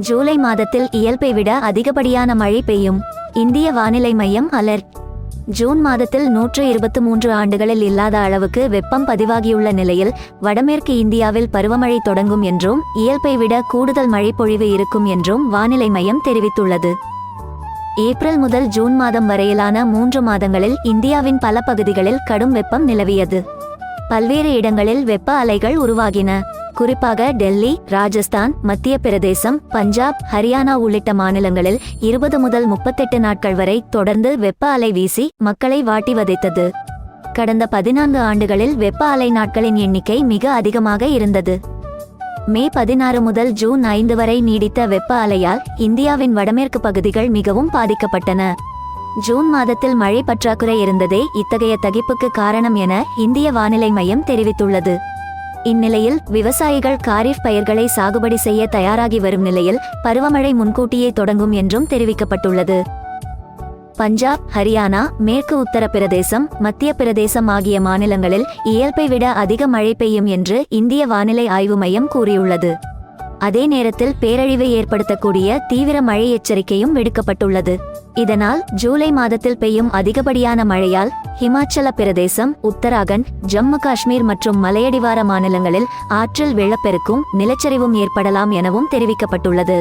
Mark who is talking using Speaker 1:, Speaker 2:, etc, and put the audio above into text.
Speaker 1: ஜூலை மாதத்தில் இயல்பை விட அதிகப்படியான மழை பெய்யும். இந்திய வானிலை மையம் அலர்ட். ஜூன் மாதத்தில் நூற்று இருபத்து மூன்று ஆண்டுகளில் இல்லாத அளவுக்கு வெப்பம் பதிவாகியுள்ள நிலையில் வடமேற்கு இந்தியாவில் பருவமழை தொடங்கும் என்றும் இயல்பை விட கூடுதல் மழைப்பொழிவு இருக்கும் என்றும் வானிலை மையம் தெரிவித்துள்ளது. ஏப்ரல் முதல் ஜூன் மாதம் வரையிலான மூன்று மாதங்களில் இந்தியாவின் பல பகுதிகளில் கடும் வெப்பம் நிலவியது. பல்வேறு இடங்களில் வெப்ப அலைகள் உருவாகின. குறிப்பாக டெல்லி ராஜஸ்தான் மத்திய பிரதேசம் பஞ்சாப் ஹரியானா உள்ளிட்ட மாநிலங்களில் இருபது முதல் முப்பத்தெட்டு நாட்கள் வரை தொடர்ந்து வெப்ப அலை வீசி மக்களை வாட்டி வதைத்தது. கடந்த பதினான்கு ஆண்டுகளில் வெப்ப அலை நாட்களின் எண்ணிக்கை மிக அதிகமாக இருந்தது. மே பதினாறு முதல் ஜூன் ஐந்து வரை நீடித்த வெப்ப அலையால் இந்தியாவின் வடமேற்கு பகுதிகள் மிகவும் பாதிக்கப்பட்டன. ஜூன் மாதத்தில் மழை பற்றாக்குறை இருந்ததே இத்தகைய தகிப்புக்கு காரணம் என இந்திய வானிலை மையம் தெரிவித்துள்ளது. இந்நிலையில் விவசாயிகள் காரிஃப் பயிர்களை சாகுபடி செய்ய தயாராகி வரும் நிலையில் பருவமழை முன்கூட்டியே தொடங்கும் என்றும் தெரிவிக்கப்பட்டுள்ளது. பஞ்சாப் ஹரியானா மேற்கு உத்தரப்பிரதேசம் மத்திய பிரதேசம் ஆகிய மாநிலங்களில் இயல்பை விட அதிக மழை பெய்யும் என்று இந்திய வானிலை ஆய்வு மையம் கூறியுள்ளது. அதே நேரத்தில் பேரழிவை ஏற்படுத்தக்கூடிய தீவிர மழை எச்சரிக்கையும் விடுக்கப்பட்டுள்ளது. இதனால் ஜூலை மாதத்தில் பெய்யும் அதிகப்படியான மழையால் ஹிமாச்சல பிரதேசம் உத்தராகண்ட் ஜம்மு காஷ்மீர் மற்றும் மலையடிவார மாநிலங்களில் ஆற்றல் வெள்ளப்பெருக்கும் நிலச்சரிவும் ஏற்படலாம் எனவும் தெரிவிக்கப்பட்டுள்ளது.